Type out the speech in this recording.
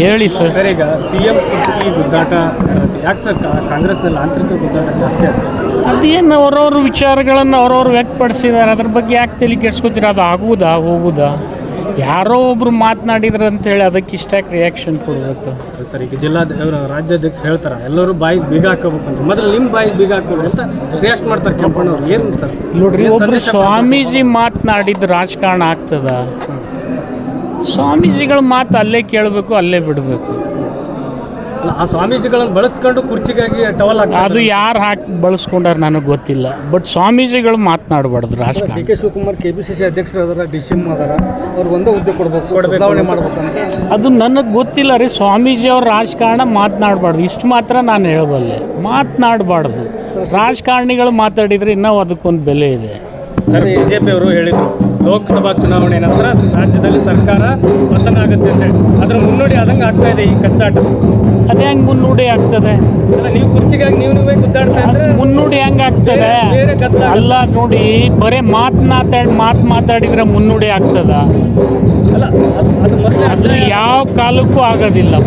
ಹೇಳಿ sir. Sir ಈಗ C M ಕುರ್ಚಿ ಗುದ್ದಾಟ ಯಾಕೆ ಸರ್ ಕಾಂಗ್ರೆಸ್ನಲ್ಲಿ ಆಂತರಿಕ ಗುದ್ದಾಟ ಜಾಸ್ತಿ ಆಗ್ತದೆ ಅದೇನು ಅವ್ರವ್ರ ವಿಚಾರಗಳನ್ನು ಅವ್ರವ್ರು ವ್ಯಕ್ತಪಡಿಸಿದ್ದಾರೆ? ಅದ್ರ ಬಗ್ಗೆ ಯಾಕೆ ತಲೆ ಕೆಡ್ಸ್ಕೊತೀರ? ಅದು ಆಗುವುದಾ ಹೋಗುದಾ ಯಾರೋ ಒಬ್ರು ಮಾತನಾಡಿದ್ರು ಅಂತೇಳಿ ಅದಕ್ಕೆ ಇಷ್ಟಾಗಿ ರಿಯಾಕ್ಷನ್ ಕೊಡಬೇಕು. ಸರ್ ಈಗ ಜಿಲ್ಲಾ ರಾಜ್ಯಾಧ್ಯಕ್ಷರು ಹೇಳ್ತಾರೆ ಎಲ್ಲರೂ ಬಾಯಿ ಬೀಗ ಹಾಕೋಬೇಕು ಅಂತ. ಮೊದಲು ನಿಮ್ಮ ಬಾಯಿ ಬೀಗ ಹಾಕೋರು ಅಂತ ರಿಯಾಕ್ಟ್ ಮಾಡ್ತಾರೆ ಕೆಂಪಣ್ಣವ್ರು. ಏನು ನೋಡ್ರಿ ಒಬ್ರು ಸ್ವಾಮೀಜಿ ಮಾತನಾಡಿದ್ದು ರಾಜಕಾರಣ ಆಗ್ತದ? ಸ್ವಾಮೀಜಿಗಳ ಮಾತು ಅಲ್ಲೇ ಕೇಳಬೇಕು ಅಲ್ಲೇ ಬಿಡಬೇಕು. ಅಲ್ಲ, ಆ ಸ್ವಾಮೀಜಿಗಳನ್ನು ಬಳಸ್ಕೊಂಡು ಕುರ್ಚಿಗಾಗಿ ಟವಲ್ ಅದು ಯಾರು ಹಾಕಿ ಬಳಸ್ಕೊಂಡಾರ ನನಗೆ ಗೊತ್ತಿಲ್ಲ. ಬಟ್ ಸ್ವಾಮೀಜಿಗಳು ಮಾತನಾಡಬಾರ್ದು ರಾಜಕಾರಣ. D K Shivakumar K P C C ಅಧ್ಯಕ್ಷರು ಅದರ ಡಿ ಸಿ ಎಂ ಅದಾರ ಅವ್ರು ಒಂದೇ ಹುದ್ದೆ ಕೊಡಬೇಕು ಬದಲಾವಣೆ ಮಾಡ್ಬೇಕಂತ ಅದು ನನಗೆ ಗೊತ್ತಿಲ್ಲ ರೀ ಸ್ವಾಮೀಜಿ ಅವ್ರ ರಾಜಕಾರಣ ಮಾತನಾಡಬಾರ್ದು. ಇಷ್ಟು ಮಾತ್ರ ನಾನು ಹೇಳಬಲ್ಲೆ. ಮಾತನಾಡಬಾರ್ದು. ರಾಜಕಾರಣಿಗಳು ಮಾತಾಡಿದರೆ ಇನ್ನೂ ಅದಕ್ಕೊಂದು ಬೆಲೆ ಇದೆ. ಸರ್ ಬಿಜೆಪಿ ಅವರು ಹೇಳಿದರು ಲೋಕಸಭಾ ಚುನಾವಣೆ ನಂತರ ರಾಜ್ಯದಲ್ಲಿ ಸರ್ಕಾರ ಪತನ ಆಗುತ್ತೆ ಅಂತ ಹೇಳಿ. ಅದ್ರ ಮುನ್ನೋಡಿ ಆದಂಗೆ ಆಗ್ತಾ ಇದೆ ಈ ಕಚ್ಚಾಟ. ಅದು ಹೆಂಗೆ ಮುನ್ನುಡಿ ಆಗ್ತದೆ. ಅಲ್ಲ ನೀವು ಕುರ್ಚಿಗಾಗಿ ನೀವು ನೀವೇ ಗುದ್ದಾಡ್ತಾ ಇದ್ರೆ ಮುನ್ನುಡಿ ಹೆಂಗೆ ಆಗ್ತದೆ. ಬೇರೆ- ಬೇರೆ ಗದ್ದಲ ಅಲ್ಲ ನೋಡಿ ಬರೀ ಮಾತು ಮಾತಾಡಿ ಮಾತು ಮಾತಾಡಿದ್ರೆ ಮುನ್ನುಡಿ ಆಗ್ತದ. ಅಲ್ಲ ಅದು- ಅದು ಮೊದಲೇ ಅದು ಯಾವ ಕಾಲಕ್ಕೂ ಆಗೋದಿಲ್ಲ.